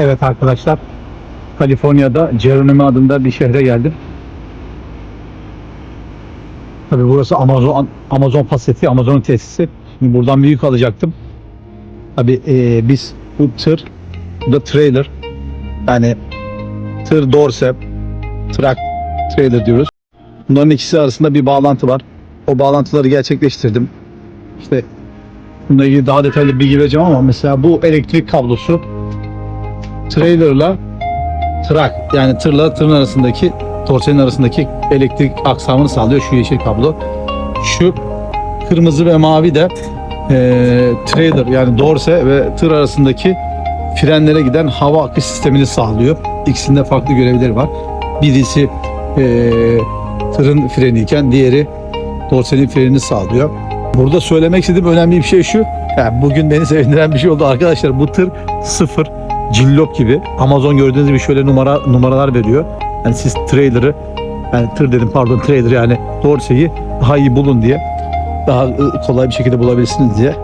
Evet arkadaşlar, Kaliforniya'da Geronimo adında bir şehre geldim. Tabii burası Amazon Amazon paseti, Amazon'un tesisi. Buradan bir yük alacaktım. Tabii eee, biz bu tır, bu da trailer. Yani tır dorse, truck trailer diyoruz. Bunların ikisi arasında bir bağlantı var. O bağlantıları gerçekleştirdim. İşte bununla ilgili daha detaylı bilgi vereceğim ama mesela bu elektrik kablosu trailerla truck yani tırla tırın arasındaki dorsenin arasındaki elektrik aksamını sağlıyor şu yeşil kablo. Şu kırmızı ve mavi de eee trailer yani dorse ve tır arasındaki frenlere giden hava akış sistemini sağlıyor. İkisinde farklı görevleri var. Birisi eee tırın freniyken diğeri dorsenin frenini sağlıyor. Burada söylemek istediğim önemli bir şey şu. Yani bugün beni sevindiren bir şey oldu arkadaşlar. Bu tır sıfır cillop gibi. Amazon gördüğünüz gibi şöyle numara numaralar veriyor. Yani siz trailer'ı yani tır dedim pardon trailer yani dorseyi daha iyi bulun diye. Daha ı, kolay bir şekilde bulabilirsiniz diye.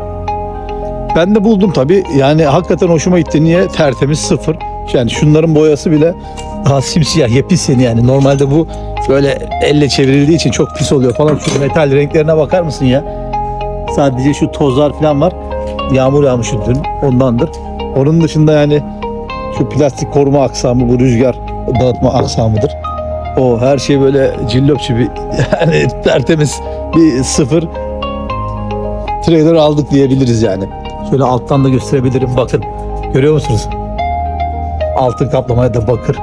Ben de buldum tabi. Yani hakikaten hoşuma gitti. Niye? Tertemiz sıfır. Yani şunların boyası bile daha simsiyah, yepis yeni yani. Normalde bu böyle elle çevrildiği için çok pis oluyor falan. Şu metal renklerine bakar mısın ya? Sadece şu tozlar falan var. Yağmur yağmış dün ondandır. Onun dışında yani şu plastik koruma aksamı bu rüzgar dağıtma aksamıdır. O her şey böyle cillop gibi yani tertemiz bir sıfır trailer aldık diyebiliriz yani. Şöyle alttan da gösterebilirim bakın. Görüyor musunuz? Altın kaplamaya da bakır.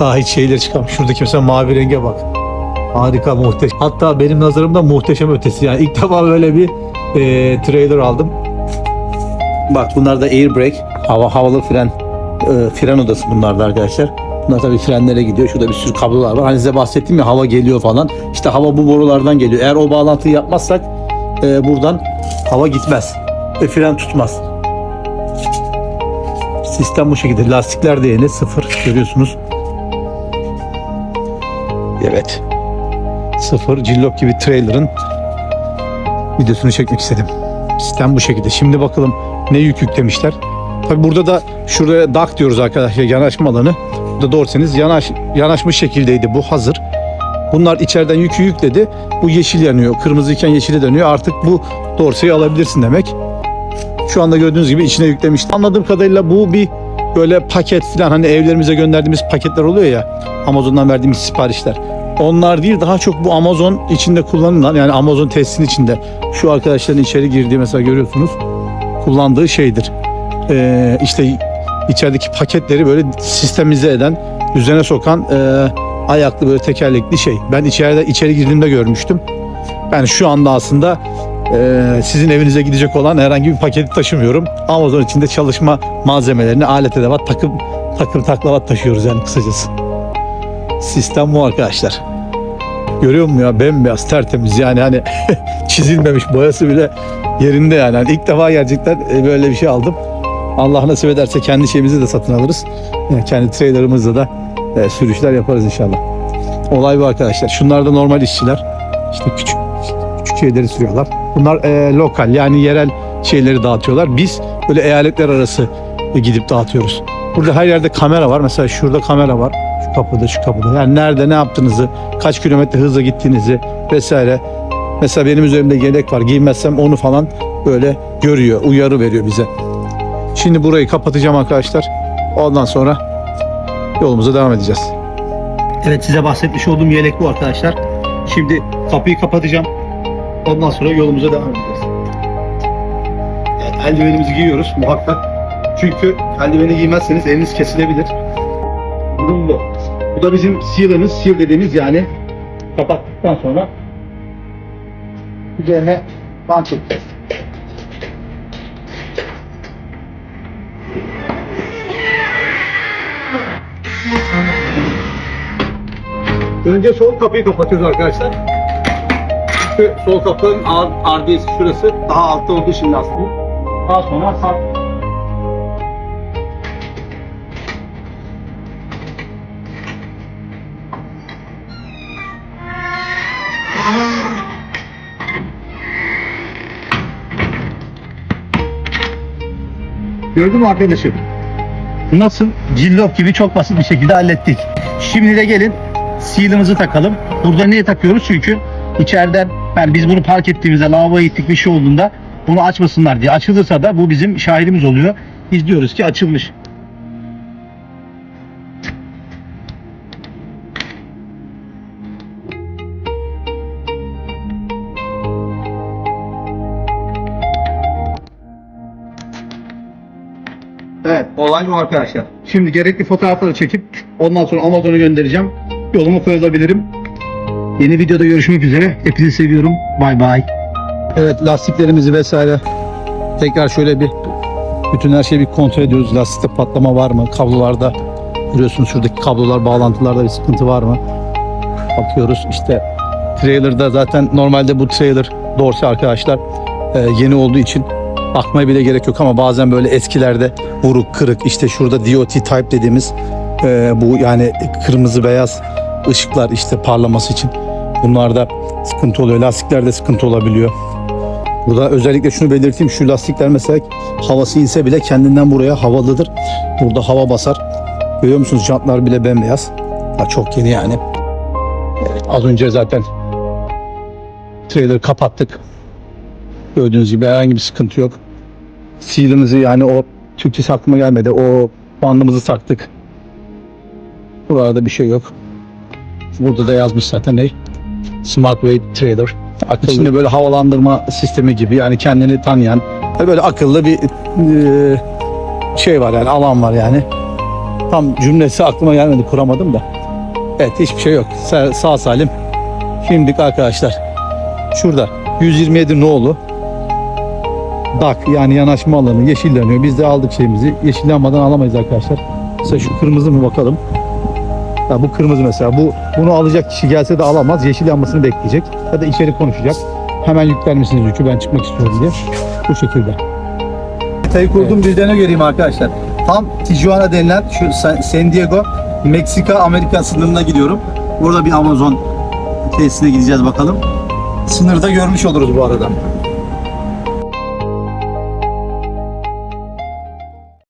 Daha hiç şeyler çıkarmış. Şuradaki mesela mavi renge bak. Harika muhteşem. Hatta benim nazarımda muhteşem ötesi. Yani ilk defa böyle bir e, trailer aldım. Bak bunlar da air brake. Hava havalı fren. E, fren odası bunlar da arkadaşlar. Bunlar tabii frenlere gidiyor. Şurada bir sürü kablolar var. Hani size bahsettim ya hava geliyor falan. İşte hava bu borulardan geliyor. Eğer o bağlantıyı yapmazsak e, buradan hava gitmez. Ve fren tutmaz. Sistem bu şekilde. Lastikler de yeni. Sıfır. Görüyorsunuz. Evet. Sıfır. Cillop gibi trailer'ın videosunu çekmek istedim. Sistem bu şekilde. Şimdi bakalım ne yük yüklemişler. Tabi burada da şuraya dak diyoruz arkadaşlar yanaşma alanı. Burada doğrusanız yanaş, yanaşmış şekildeydi bu hazır. Bunlar içeriden yükü yükledi. Bu yeşil yanıyor. Kırmızıyken yeşile dönüyor. Artık bu dorseyi alabilirsin demek. Şu anda gördüğünüz gibi içine yüklemiş. Anladığım kadarıyla bu bir böyle paket falan hani evlerimize gönderdiğimiz paketler oluyor ya. Amazon'dan verdiğimiz siparişler. Onlar değil daha çok bu Amazon içinde kullanılan yani Amazon testin içinde şu arkadaşların içeri girdiği mesela görüyorsunuz kullandığı şeydir. Ee, işte içerideki paketleri böyle sistemize eden, düzene sokan e, ayaklı böyle tekerlekli şey. Ben içeride içeri girdiğimde görmüştüm. Ben şu anda aslında e, sizin evinize gidecek olan herhangi bir paketi taşımıyorum. Amazon içinde çalışma malzemelerini, alet edevat, takım takım taklavat taşıyoruz yani kısacası. Sistem bu arkadaşlar. Görüyor musun ya bembeyaz tertemiz yani hani çizilmemiş boyası bile yerinde yani. Hani ilk defa gerçekten e, böyle bir şey aldım. Allah nasip ederse kendi şeyimizi de satın alırız. Yani kendi trailerımızla da e, sürüşler yaparız inşallah. Olay bu arkadaşlar. Şunlar da normal işçiler. İşte küçük küçük şeyleri sürüyorlar. Bunlar e, lokal yani yerel şeyleri dağıtıyorlar. Biz böyle eyaletler arası gidip dağıtıyoruz. Burada her yerde kamera var. Mesela şurada kamera var. Şu kapıda, şu kapıda. Yani nerede ne yaptığınızı, kaç kilometre hızla gittiğinizi vesaire. Mesela benim üzerimde yelek var. Giymezsem onu falan böyle görüyor, uyarı veriyor bize. Şimdi burayı kapatacağım arkadaşlar. Ondan sonra yolumuza devam edeceğiz. Evet size bahsetmiş olduğum yelek bu arkadaşlar. Şimdi kapıyı kapatacağım. Ondan sonra yolumuza devam edeceğiz. Evet, eldivenimizi giyiyoruz muhakkak. Çünkü eldiveni giymezseniz eliniz kesilebilir. Durum bu. Bu da bizim seal'ımız. Seal dediğimiz yani kapattıktan sonra üzerine bant çekeceğiz. Önce sol kapıyı kapatıyoruz arkadaşlar. Çünkü sol kapının RDS'i şurası daha altta olduğu için lastiği. Daha sonra sağ Gördün mü arkadaşım? nasıl cillop gibi çok basit bir şekilde hallettik. Şimdi de gelin seal'ımızı takalım. Burada niye takıyoruz? Çünkü içeriden yani biz bunu park ettiğimizde lavaboya gittik bir şey olduğunda bunu açmasınlar diye. Açılırsa da bu bizim şahidimiz oluyor. Biz diyoruz ki açılmış. Olay bu arkadaşlar. Şimdi gerekli fotoğrafları çekip ondan sonra Amazon'a göndereceğim. Yolumu koyulabilirim. Yeni videoda görüşmek üzere. Hepinizi seviyorum. Bay bay. Evet, lastiklerimizi vesaire tekrar şöyle bir bütün her şeyi bir kontrol ediyoruz. Lastikte patlama var mı? Kablolarda görüyorsunuz şuradaki kablolar, bağlantılarda bir sıkıntı var mı? Bakıyoruz işte trailer'da zaten normalde bu trailer dorsi arkadaşlar e, yeni olduğu için bakmaya bile gerek yok ama bazen böyle eskilerde vuruk kırık işte şurada DOT type dediğimiz e, bu yani kırmızı beyaz ışıklar işte parlaması için bunlarda sıkıntı oluyor. Lastiklerde sıkıntı olabiliyor. Burada özellikle şunu belirteyim. Şu lastikler mesela havası inse bile kendinden buraya havalıdır. Burada hava basar. Görüyor musunuz? Jantlar bile bembeyaz. Ha, çok yeni yani. Az önce zaten trailer kapattık. Gördüğünüz gibi herhangi bir sıkıntı yok. Seal'ımızı yani o Türkçesi aklıma gelmedi. O bandımızı taktık. Buralarda bir şey yok. Burada da yazmış zaten ne? Smart Way Trader. Akıllı. İçinde böyle havalandırma sistemi gibi yani kendini tanıyan böyle akıllı bir e, şey var yani alan var yani. Tam cümlesi aklıma gelmedi kuramadım da. Evet hiçbir şey yok. Sa- sağ salim. Şimdilik arkadaşlar şurada 127 nolu dak yani yanaşma alanı yeşilleniyor. Biz de aldık şeyimizi. Yeşillenmeden alamayız arkadaşlar. Mesela şu kırmızı mı bakalım. Ya bu kırmızı mesela. Bu bunu alacak kişi gelse de alamaz. Yeşil yanmasını bekleyecek. Ya da içeri konuşacak. Hemen yükler misiniz yükü ben çıkmak istiyorum diye. Bu şekilde. Haritayı kurduğum düzene göreyim arkadaşlar. Tam Tijuana denilen şu San Diego Meksika Amerika sınırına gidiyorum. Burada bir Amazon tesisine gideceğiz bakalım. Sınırda görmüş oluruz bu arada.